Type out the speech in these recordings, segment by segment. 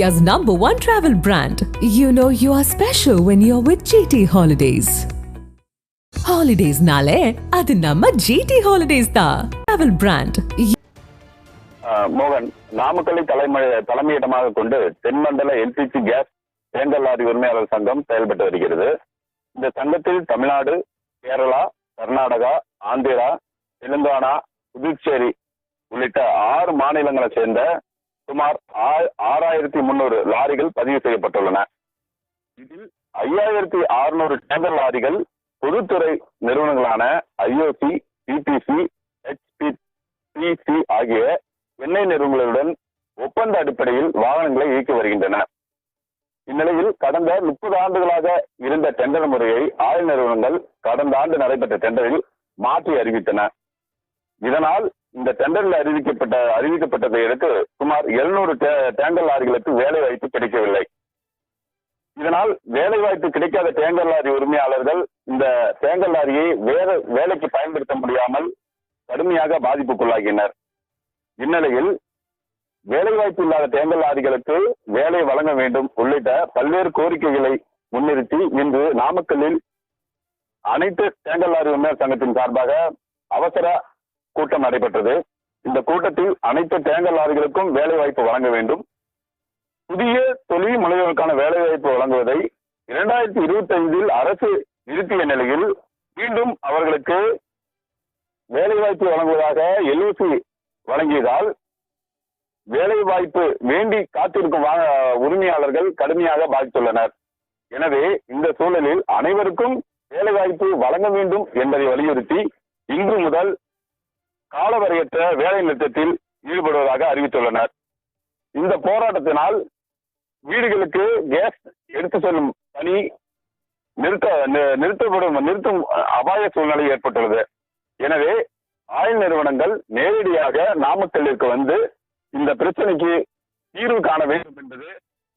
India's number one travel brand. You know you are special when you're with GT Holidays. Holidays nale, நம்ம namma GT Holidays da. Travel brand. மோகன் நாமக்கல்லை தலைமை தலைமையிடமாக கொண்டு தென்மண்டல LPG gas தேங்கல் lorry உரிமையாளர் சங்கம் செயல்பட்டு வருகிறது இந்த சங்கத்தில் தமிழ்நாடு கேரளா கர்நாடகா ஆந்திரா தெலுங்கானா புதுச்சேரி உள்ளிட்ட ஆறு மாநிலங்களை சேர்ந்த சுமார் ஆ- ஆறாயிரத்தி முன்னூறு லாரிகள் பதிவு செய்யப்பட்டுள்ளன. இதில் ஐயாயிரத்தி அறுநூறு டேங்கர் லாரிகள் பொதுத்துறை நிறுவனங்களான ஐஓசி பிபிசி ஹெச்பிசி ஆகிய எண்ணெய் நிறுவனங்களுடன் ஒப்பந்த அடிப்படையில் வாகனங்களை இயக்கி வருகின்றன. இந்நிலையில் கடந்த முப்பது ஆண்டுகளாக இருந்த டெண்டர் முறையை ஆயுள் நிறுவனங்கள் கடந்த ஆண்டு நடைபெற்ற டெண்டரில் மாற்றி அறிவித்தன. இதனால் இந்த டெண்டர்ல அறிவிக்கப்பட்ட அறிவிக்கப்பட்டதை அடுத்து சுமார் எழுநூறு டேங்கர் லாரிகளுக்கு வேலை வாய்ப்பு கிடைக்கவில்லை. இதனால் வேலை வாய்ப்பு கிடைக்காத டேங்கர் லாரி உரிமையாளர்கள் இந்த டேங்கர் லாரியை வேற வேலைக்கு பயன்படுத்த முடியாமல் கடுமையாக பாதிப்புக்குள்ளாகினர். இந்நிலையில் வேலைவாய்ப்பு இல்லாத தேங்கல் லாரிகளுக்கு வேலை வழங்க வேண்டும் உள்ளிட்ட பல்வேறு கோரிக்கைகளை முன்னிறுத்தி இன்று நாமக்கல்லில் அனைத்து தேங்கல் லாரி உரிமையாளர் சங்கத்தின் சார்பாக அவசர கூட்டம் நடைபெற்றது. இந்த கூட்டத்தில் அனைத்து தேங்கல் லாரிகளுக்கும் வேலை வாய்ப்பு வழங்க வேண்டும். புதிய தொழில் முனைவோருக்கான வேலை வாய்ப்பு வழங்குவதை இரண்டாயிரத்தி இருபத்தி ஐந்தில் அரசு நிறுத்திய நிலையில் மீண்டும் அவர்களுக்கு வேலை வாய்ப்பு வழங்குவதாக எல்ஓசி வழங்கியதால் வேலை வாய்ப்பு வேண்டி காத்திருக்கும் உரிமையாளர்கள் கடுமையாக பாதித்துள்ளனர். எனவே இந்த சூழலில் அனைவருக்கும் வேலை வாய்ப்பு வழங்க வேண்டும் என்பதை வலியுறுத்தி இன்று முதல் காலவரையற்ற வேலை நிறுத்தத்தில் ஈடுபடுவதாக அறிவித்துள்ளனர். இந்த போராட்டத்தினால் வீடுகளுக்கு கேஸ் எடுத்து செல்லும் பணி நிறுத்த நிறுத்தப்படும் நிறுத்தும் அபாய சூழ்நிலை ஏற்பட்டுள்ளது. எனவே ஆயில் நிறுவனங்கள் நேரடியாக நாமக்கல்லிற்கு வந்து இந்த பிரச்சனைக்கு தீர்வு காண வேண்டும் என்பது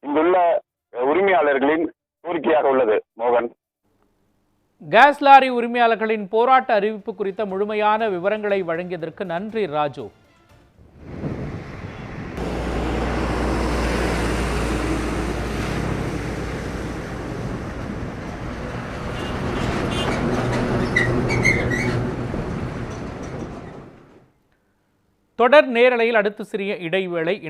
இங்குள்ள உரிமையாளர்களின் கோரிக்கையாக உள்ளது. மோகன். கேஸ் லாரி உரிமையாளர்களின் போராட்ட அறிவிப்பு குறித்த முழுமையான விவரங்களை வழங்கியதற்கு நன்றி ராஜு. தொடர் நேரலையில் அடுத்து சிறிய இடைவேளை